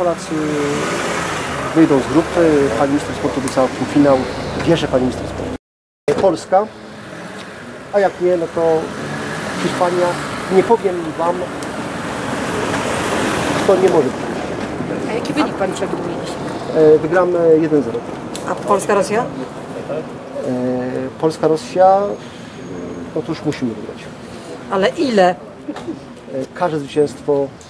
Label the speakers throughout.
Speaker 1: Polacy wyjdą z grupy, pani minister sportu obiecała półfinał, wierzę pani minister sportu. Polska, a jak nie, no to Hiszpania. Nie powiem wam, kto nie może być.
Speaker 2: A jaki wynik Pan przewiduje dziś?
Speaker 1: E, Wygramy 1-0.
Speaker 2: A Polska-Rosja?
Speaker 1: E, Polska-Rosja, no to już musimy wygrać.
Speaker 2: Ale ile?
Speaker 1: E, Każde zwycięstwo, e,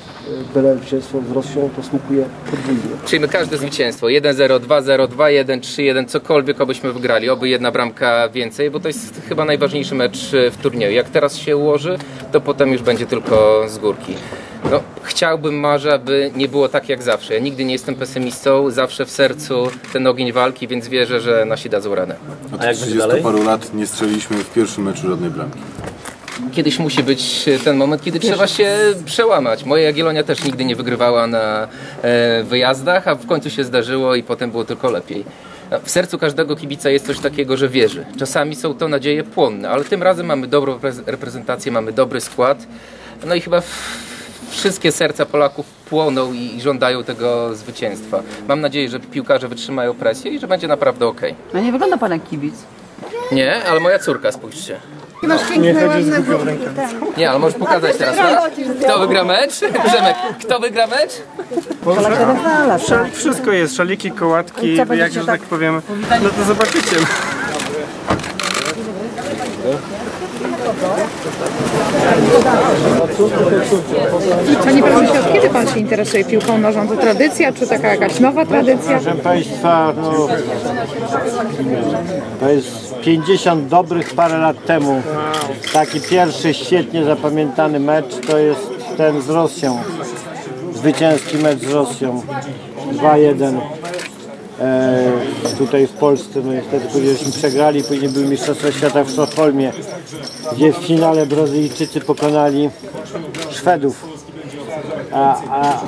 Speaker 1: byle zwycięstwo z Rosją, to smukuje podwójnie.
Speaker 3: Przyjmy każde zwycięstwo. 1-0, 2-0, 2-1, 3-1, cokolwiek obyśmy wygrali. Oby jedna bramka więcej, bo to jest chyba najważniejszy mecz e, w turnieju. Jak teraz się ułoży, to potem już będzie tylko z górki. No, chciałbym, marzę, aby nie było tak jak zawsze. Ja nigdy nie jestem pesymistą, zawsze w sercu ten ogień walki, więc wierzę, że nasi dadzą radę.
Speaker 4: Od 30 paru lat nie strzeliliśmy w pierwszym meczu żadnej bramki.
Speaker 3: Kiedyś musi być ten moment, kiedy trzeba się przełamać. Moja Jagiellonia też nigdy nie wygrywała na e, wyjazdach, a w końcu się zdarzyło i potem było tylko lepiej. W sercu każdego kibica jest coś takiego, że wierzy. Czasami są to nadzieje płonne, ale tym razem mamy dobrą repre- reprezentację, mamy dobry skład. No i chyba wszystkie serca Polaków płoną i, i żądają tego zwycięstwa. Mam nadzieję, że piłkarze wytrzymają presję i że będzie naprawdę ok.
Speaker 5: No nie wygląda pan jak kibic.
Speaker 3: Nie, ale moja córka, spójrzcie.
Speaker 6: Masz piękne, ładne
Speaker 3: Nie, ale możesz pokazać teraz, tak? Kto wygra mecz? Przemek, kto wygra mecz?
Speaker 7: Szal, wszystko jest, szaliki, kołatki,
Speaker 2: co, będziecie
Speaker 7: jak że tak
Speaker 2: tak
Speaker 7: powiem, no to zobaczycie.
Speaker 6: Panie prezesie, od kiedy pan się interesuje piłką nożną? To tradycja, czy taka jakaś nowa tradycja?
Speaker 8: Proszę Państwa, no, to jest 50 dobrych parę lat temu. Taki pierwszy świetnie zapamiętany mecz to jest ten z Rosją. Zwycięski mecz z Rosją. 2-1. E, tutaj w Polsce, no niestety późniejśmy przegrali, później były Mistrzostwa Świata w Sztokholmie, gdzie w finale Brazylijczycy pokonali Szwedów. A, a,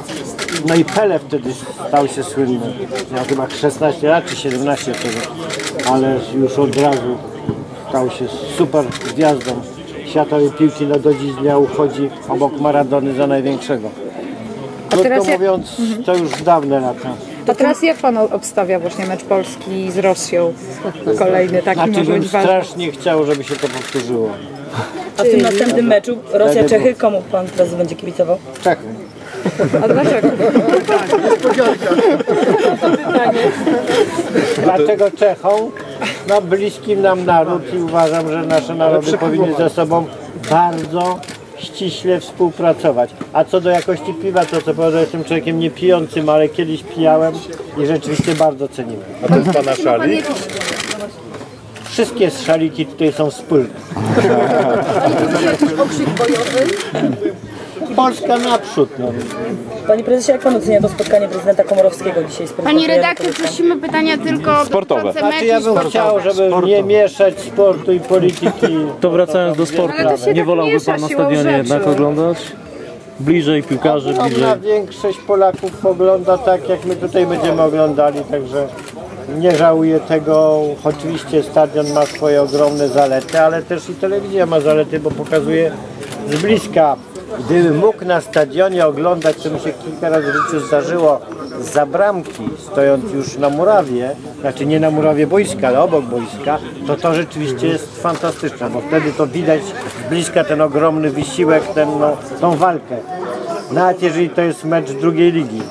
Speaker 8: no i Pele wtedy stał się słynny. Miał chyba 16 lat czy 17 wtedy, ale już od razu stał się super gwiazdą światowej piłki. No do dziś dnia uchodzi obok Maradony za największego. Krótko
Speaker 6: teraz jak-
Speaker 8: mówiąc, to już dawne lata.
Speaker 6: To teraz jak pan obstawia właśnie mecz Polski z Rosją? Kolejny taki
Speaker 8: Znaczy
Speaker 6: może
Speaker 8: bym
Speaker 6: być ważny.
Speaker 8: strasznie chciał, żeby się to powtórzyło.
Speaker 9: A w tym następnym meczu Rosja-Czechy, komu pan teraz będzie kibicował?
Speaker 8: Czechy.
Speaker 6: A dlaczego?
Speaker 8: Dlaczego Czechom? No bliskim nam naród i uważam, że nasze narody powinny ze sobą bardzo ściśle współpracować. A co do jakości piwa, to co prawda jestem człowiekiem nie pijącym, ale kiedyś pijałem i rzeczywiście bardzo cenimy.
Speaker 4: A to jest pana szalik?
Speaker 8: Wszystkie szaliki tutaj są wspólne. Polska naprzód. No.
Speaker 9: Panie prezesie, jak pan ocenia to spotkanie prezydenta Komorowskiego dzisiaj z
Speaker 10: Pani redaktor, prosimy pytania tylko
Speaker 11: Sportowe.
Speaker 8: Znaczy ja bym chciał, żeby nie mieszać sportu i polityki.
Speaker 11: To wracając do sportu, nie
Speaker 6: tak
Speaker 11: wolałby pan na stadionie jednak oglądać? Bliżej piłkarzy, bliżej.
Speaker 8: Ogromna większość Polaków ogląda tak, jak my tutaj będziemy oglądali, także nie żałuję tego. Oczywiście stadion ma swoje ogromne zalety, ale też i telewizja ma zalety, bo pokazuje z bliska. Gdybym mógł na stadionie oglądać, co mi się kilka razy w życiu zdarzyło, za bramki, stojąc już na murawie, znaczy nie na murawie boiska, ale obok boiska, to to rzeczywiście jest fantastyczne, bo wtedy to widać z bliska ten ogromny wysiłek, ten, no, tą walkę. Nawet jeżeli to jest mecz drugiej ligi,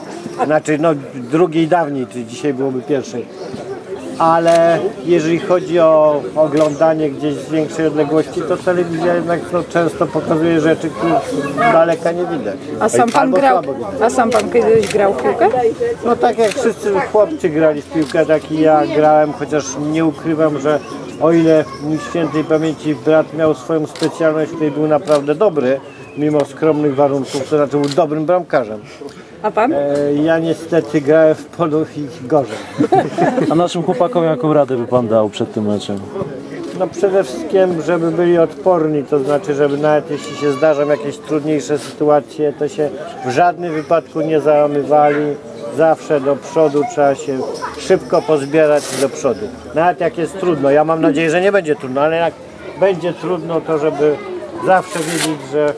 Speaker 8: znaczy no drugiej dawniej, czyli dzisiaj byłoby pierwszej. Ale jeżeli chodzi o oglądanie gdzieś z większej odległości, to telewizja jednak no, często pokazuje rzeczy, których daleka nie widać.
Speaker 6: A sam pan
Speaker 8: Albo
Speaker 6: grał,
Speaker 8: słabo widać.
Speaker 6: a sam pan kiedyś grał w piłkę?
Speaker 8: No tak jak wszyscy chłopcy grali w piłkę, tak i ja grałem, chociaż nie ukrywam, że o ile mój świętej pamięci brat miał swoją specjalność, w której był naprawdę dobry, mimo skromnych warunków, to znaczy był dobrym bramkarzem.
Speaker 6: A pan?
Speaker 8: E, ja niestety grałem w polu i gorzej.
Speaker 11: A naszym chłopakom jaką radę by pan dał przed tym meczem?
Speaker 8: No przede wszystkim, żeby byli odporni, to znaczy, żeby nawet jeśli się zdarzą jakieś trudniejsze sytuacje, to się w żadnym wypadku nie załamywali. Zawsze do przodu trzeba się szybko pozbierać i do przodu. Nawet jak jest trudno, ja mam nadzieję, że nie będzie trudno, ale jak będzie trudno, to żeby zawsze wiedzieć, że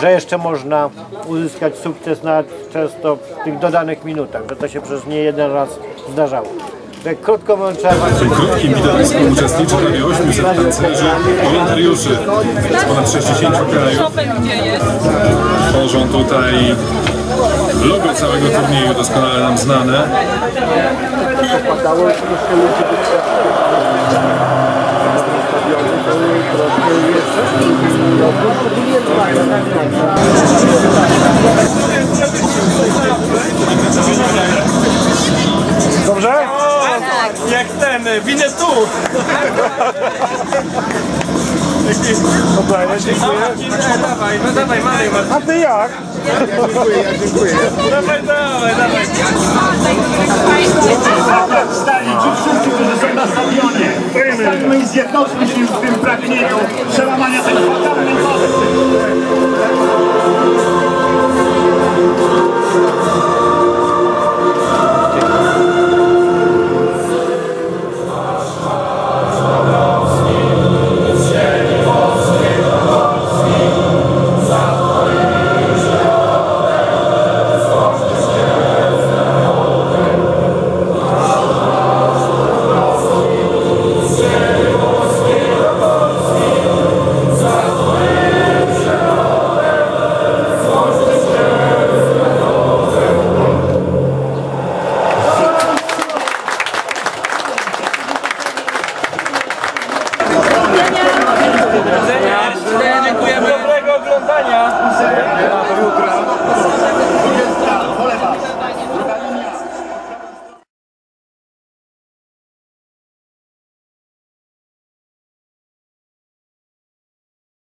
Speaker 8: że jeszcze można uzyskać sukces nawet często w tych dodanych minutach, że to się przez nie jeden raz zdarzało. Tak krótko mówiąc, trzeba
Speaker 5: W tym krótkim widowisku uczestniczy prawie 800 tancerzy, wolontariuszy z ponad 60 krajów. Tworzą tutaj logo całego turnieju, doskonale nam znane.
Speaker 7: Dobrze? Jak ten, winę tu! Dobra, ja dziękuję. Dawaj, no dawaj, Marek, A ty jak? Dziękuję, ja dziękuję. Dawaj, dawaj, dawaj.
Speaker 12: Stali ci wszyscy, którzy są na stadionie ustalmy i zjednoczmy się w tym pragnieniu przełamania tej fatalnej wody.